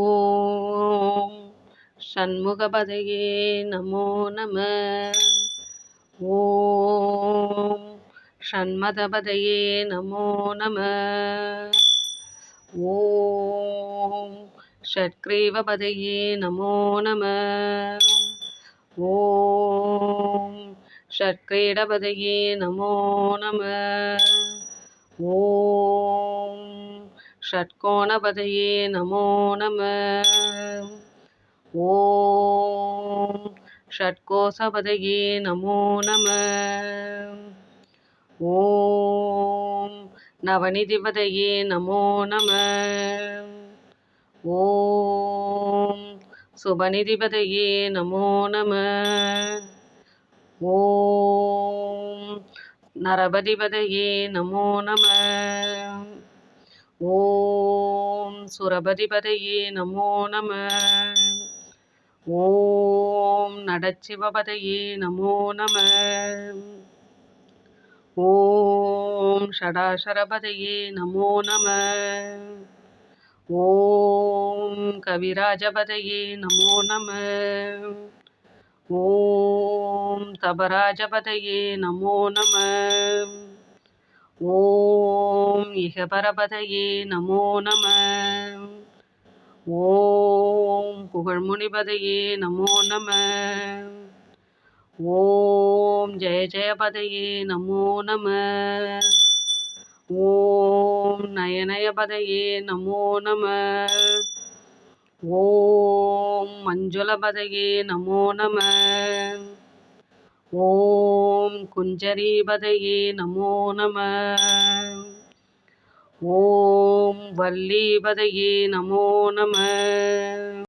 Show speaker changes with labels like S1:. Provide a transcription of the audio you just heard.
S1: ஓம் சண்முகபதையே நமோ நம. ஓம் ஷண்மதபதையே நமோ நம. ஓம் ஷட்கிரீவபதையே நமோ நம. ஓம் ஷட்கிரீடபதையே நமோ நம. ஓம் ஷட்கோணபதையே நமோ நம ஓம் ஷட்கோசபதையே நமோ நம ஓம் நவநிதிபதையே நமோ நம ஓம் சுபநிதிபதையே நமோ நம ஓம் நரபதிபதையே நமோ நம சுரபதிபதையே நமோ நம. ஓம் நடச்சிவபதையே நமோ நம. ஓம் ஷடாசரபதையே நமோ நம. ஓம் கவிராஜபதையே நமோ நம. ஓம் தபராஜபதையே நமோ நம. ஓம் இக பரபதையே நமோ நம. ஓம் புகழ்முனிபதையே நமோ நம. ஓம் ஜெய ஜெயபதையே நமோ நம. ஓம் நயநயபதையே நமோ நம. ஓம் மஞ்சுளபதையே நமோ நம. ஓம் குஞ்சரீபதையே நமோ நம. ஓம் வல்லீபதையே நமோ நம.